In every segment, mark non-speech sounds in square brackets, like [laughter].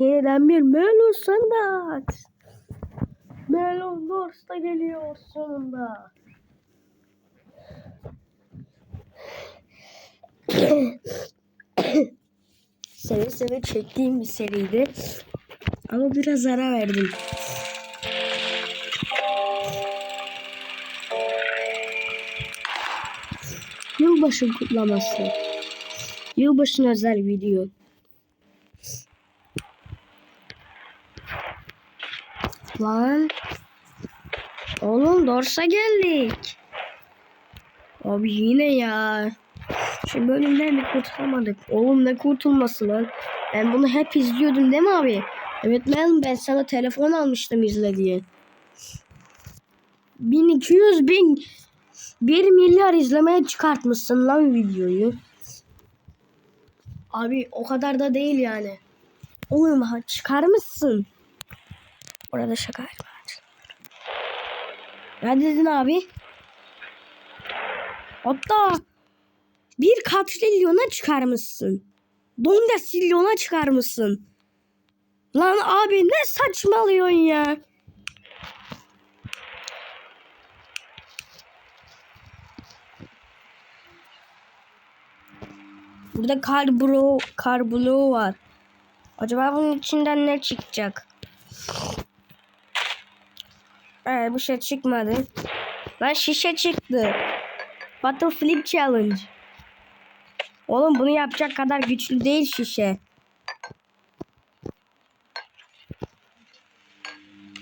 Yeniden bir Melon Sanat. Melon Wars da geliyor sonunda. seve seve çektiğim bir seriydi. Ama biraz ara verdim. Yılbaşı kutlaması. Yılbaşına özel video. Lan. Oğlum Dors'a geldik. Abi yine ya. Şu bölümden bir kurtulamadık. Oğlum ne kurtulması lan. Ben bunu hep izliyordum değil mi abi? Evet lan ben sana telefon almıştım izle diye. 1200 bin 1 milyar izlemeye çıkartmışsın lan videoyu. Abi o kadar da değil yani. Oğlum çıkarmışsın. Orada şaka var. Ne dedin abi? Hatta bir katrilyona çıkarmışsın. Donda silyona çıkarmışsın. Lan abi ne saçmalıyorsun ya? Burada kar bro, kar bloğu var. Acaba bunun içinden ne çıkacak? Evet bir şey çıkmadı. Lan şişe çıktı. Battle Flip Challenge. Oğlum bunu yapacak kadar güçlü değil şişe.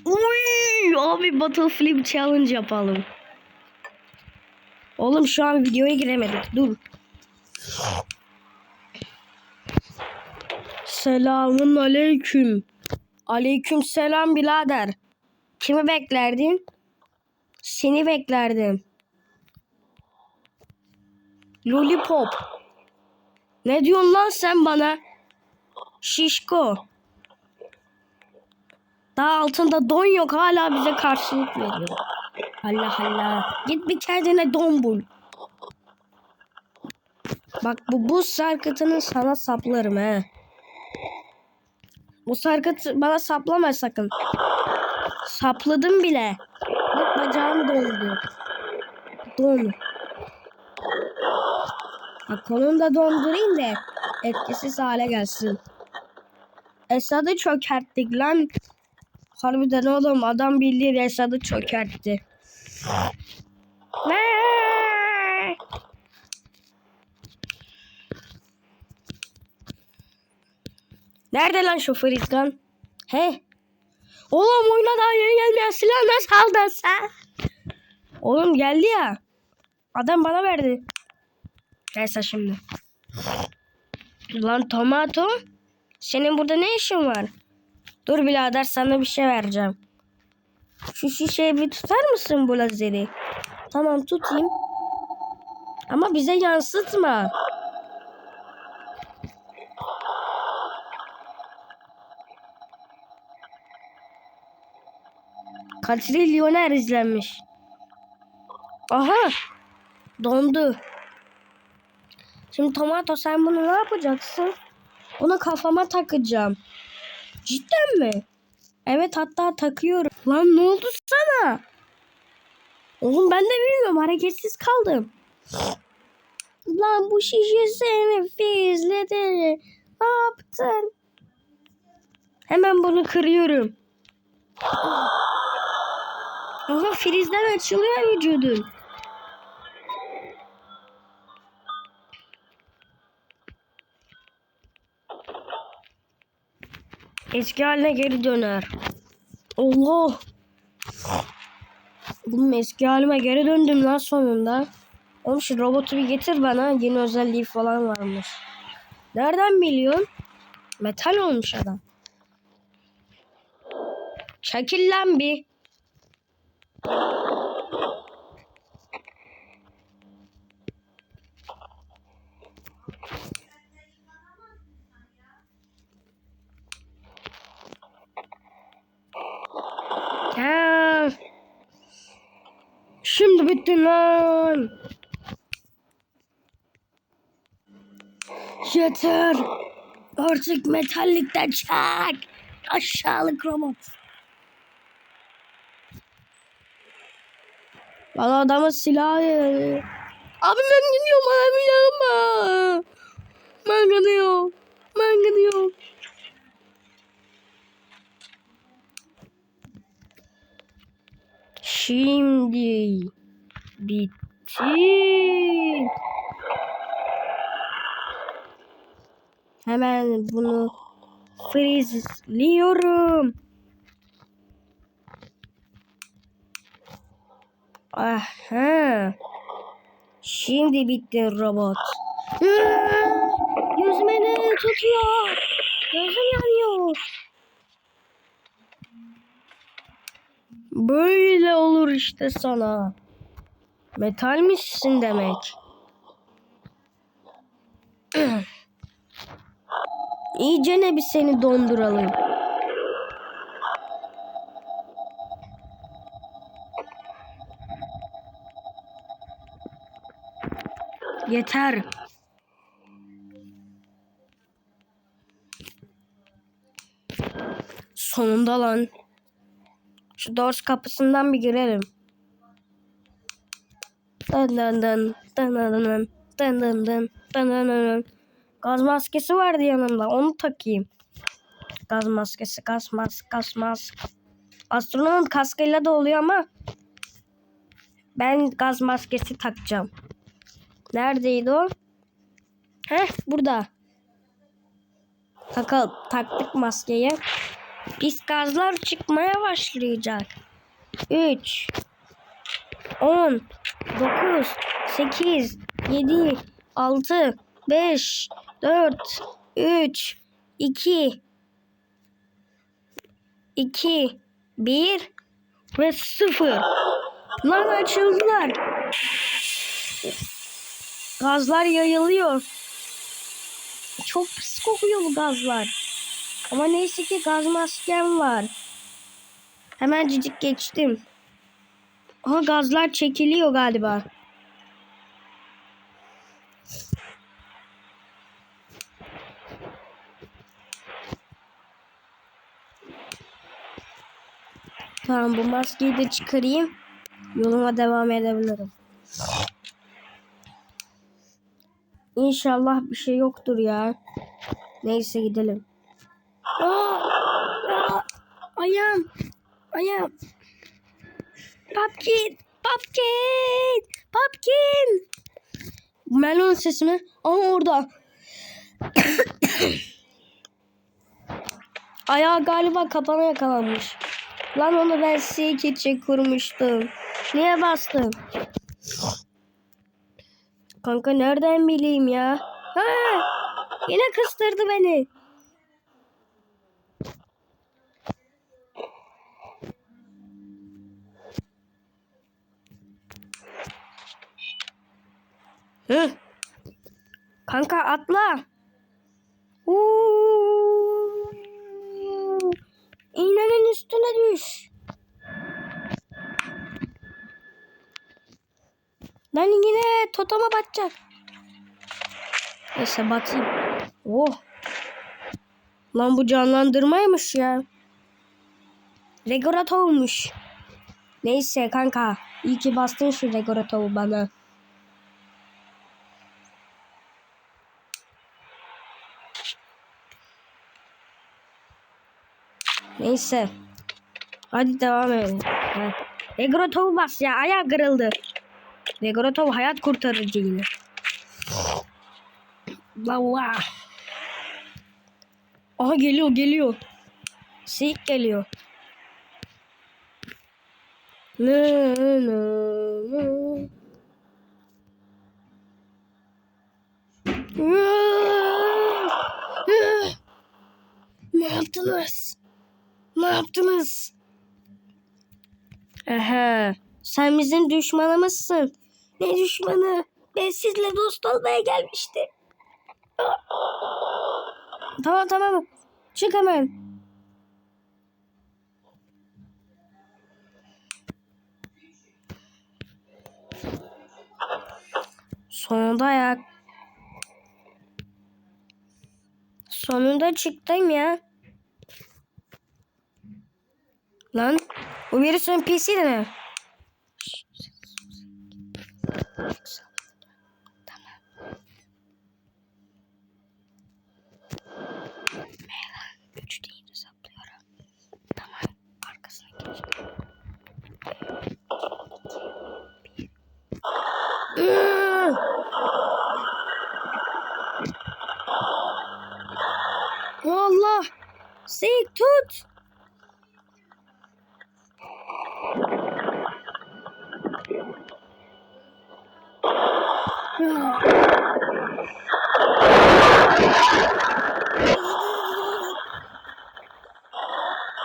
Uy, abi Battle Flip Challenge yapalım. Oğlum şu an videoya giremedik. Dur. Selamun aleyküm. Aleyküm selam birader. Kimi beklerdin? Seni beklerdim. Lollipop. Ne diyorsun lan sen bana? Şişko. Daha altında don yok hala bize karşılık veriyor. Allah Allah. Git bir kendine don bul. Bak bu buz sarkıtını sana saplarım he. Bu sarkıt bana saplama sakın. Sapladım bile. Bak bacağım dondu. Don. Bak kolumu da dondurayım da etkisiz hale gelsin. Esad'ı çökerttik lan. Harbiden oğlum adam bildiğin Esad'ı çökertti. Ne? Nerede lan şu Frizgan? He? Oğlum oyuna daha yeni gelmeyen silah nasıl aldın sen? Oğlum geldi ya. Adam bana verdi. Neyse şimdi. Lan tomato. Senin burada ne işin var? Dur birader sana bir şey vereceğim. Şu şişeyi bir tutar mısın bu lazeri? Tamam tutayım. Ama bize yansıtma. Katrilyoner izlenmiş. Aha. Dondu. Şimdi tomato sen bunu ne yapacaksın? Onu kafama takacağım. Cidden mi? Evet hatta takıyorum. Lan ne oldu sana? Oğlum ben de bilmiyorum hareketsiz kaldım. Lan bu şişe seni fizledi. Ne yaptın? Hemen bunu kırıyorum. Aha frizden açılıyor vücudun. Eski haline geri döner. Allah. Bunun eski halime geri döndüm lan sonunda. Oğlum şu robotu bir getir bana. Yeni özelliği falan varmış. Nereden biliyorsun? Metal olmuş adam. Çekil lan bir. Ha. Şimdi bitti lan. Yeter. Artık metallikten çak. Aşağılık robot. Bana adamın silahı yarıyor. Abi ben gidiyorum abi yanıma. Ben gidiyorum. Ben gidiyorum. Şimdi bitti. Hemen bunu freezeliyorum. Aha. Şimdi bitti robot. Gözüme ne tutuyor? Gözüm yanıyor. Böyle olur işte sana. Metalmişsin demek. [clears throat] İyice ne bir seni donduralım. Yeter. Sonunda lan. Şu Doors kapısından bir girelim. Dın dın dın dın dın dın dın dın dın dın dın dın. Gaz maskesi vardı yanımda. Onu takayım. Gaz maskesi, gaz mask, gaz mask. Astronot kaskıyla da oluyor ama ben gaz maskesi takacağım. Neredeydi o? Heh burada. Takal, taktık maskeyi. Pis gazlar çıkmaya başlayacak. 3 10 9 8 7 6 5 4 3 2 2 1 ve 0 Lan açıldılar. Gazlar yayılıyor. Çok pis kokuyor bu gazlar. Ama neyse ki gaz maskem var. Hemencik geçtim. Aha gazlar çekiliyor galiba. Tamam bu maskeyi de çıkarayım. Yoluma devam edebilirim. İnşallah bir şey yoktur ya. Neyse gidelim. Aa, aa, ayağım. Ayağım. Pumpkin. Pumpkin. Pumpkin. Melon sesi mi? Aa orada. [coughs] Ayağı galiba kapana yakalanmış. Lan onu ben için kurmuştum. Niye bastım? Kanka nereden bileyim ya? Ha! Yine kıstırdı beni. Hı. Kanka atla. Uuu. İğnenin üstüne düş. Lan yine totama batacak. Neyse batayım. Oh. Lan bu canlandırmaymış ya. Regoratov'muş. Neyse kanka. İyi ki bastın şu Regoratov'u bana. Neyse. Hadi devam edelim. Ha. Regrotov bas ya. Ayağı kırıldı. Regrotov hayat kurtarıcı yine. Lava. Aha geliyor geliyor. Sik geliyor. Ne ne ne. Ne yaptınız? Ne yaptınız? Aha, sen bizim düşmanımızsın. Ne düşmanı? Ben sizle dost olmaya gelmiştim. Tamam tamam. Çık hemen. Sonunda ayak. Sonunda çıktım ya. Lan bu virüsün PC'de ne? Allah! Seyik tut!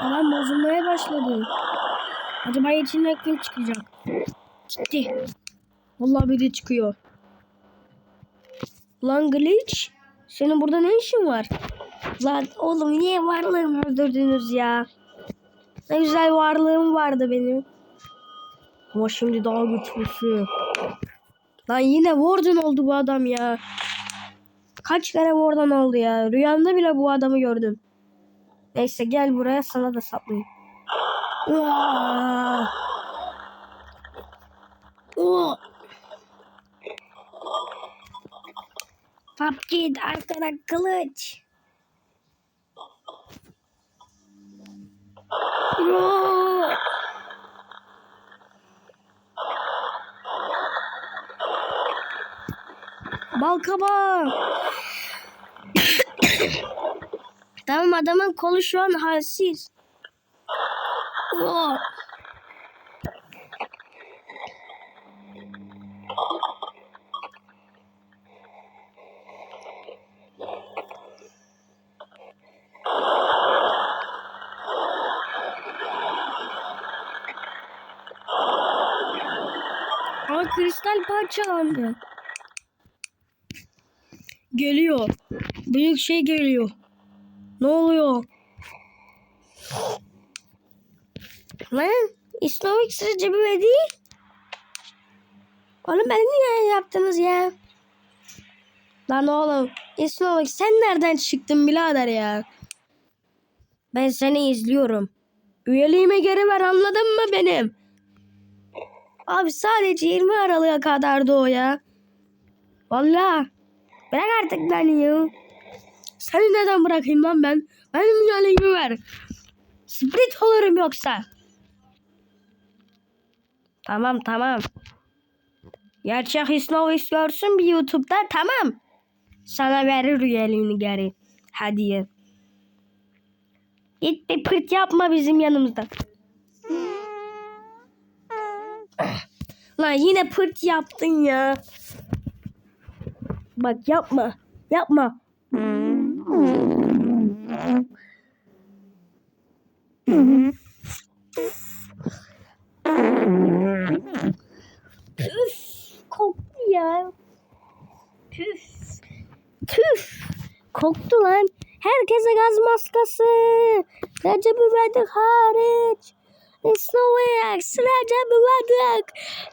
Adam bozulmaya başladı. Acaba içinden kim çıkacak? Gitti. Vallahi biri çıkıyor. Lan glitch. Senin burada ne işin var? Lan oğlum niye varlığımı öldürdünüz ya? Ne güzel varlığım vardı benim. Ama şimdi daha güçlüsü. Lan yine Warden oldu bu adam ya. Kaç kere Warden oldu ya. Rüyamda bile bu adamı gördüm. Neyse gel buraya sana da saplayayım. Uaa! Uaa! PUBG arkada kılıç. Uaa! Balkaba. tamam adamın kolu şu an halsiz. Uaa! Kristal parçalandı. Geliyor. Büyük şey geliyor. Ne oluyor? Lan İsmail size cebime değil. Oğlum beni niye yaptınız ya? Lan oğlum İsmail sen nereden çıktın birader ya? Ben seni izliyorum. Üyeliğime geri ver anladın mı benim? Abi sadece 20 Aralık'a kadardı o ya. Vallahi. Bırak artık beni ya. Seni neden bırakayım lan ben? Benim üyeliğimi ver. Split olurum yoksa. Tamam tamam. Gerçek Hisnovis görsün bir YouTube'da tamam. Sana verir üyeliğini geri. Hediye. Git bir pırt yapma bizim yanımızda. Lan yine pırt yaptın ya. Bak yapma. Yapma. Püf. Koktu ya. Püf. Tüf. Koktu lan. Herkese gaz maskası. Recep İvedik hariç. Esnovayak. Recep İvedik.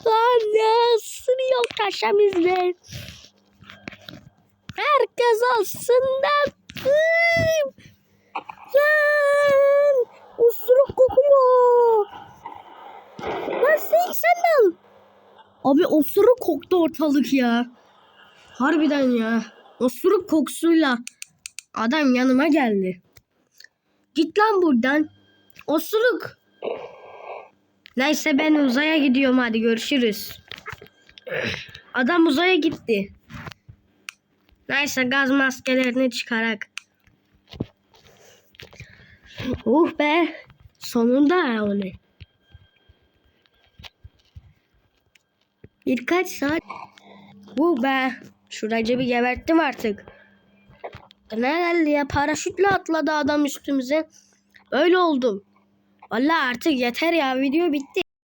Lan ne ısırıyor kaşemizde. Herkes aslında Lan osuruk kokuyor. Lan sen sen. Abi osuruk koktu ortalık ya. Harbiden ya. Osuruk kokusuyla adam yanıma geldi. Git lan buradan. Osuruk. Neyse ben uzaya gidiyorum hadi görüşürüz. Adam uzaya gitti. Neyse gaz maskelerini çıkarak. Uh be. Sonunda yani. Birkaç saat. Uh be. Şuracı bir geberttim artık. Ne geldi ya? Paraşütle atladı adam üstümüze. Öyle oldum. Vallahi artık yeter ya. Video bitti.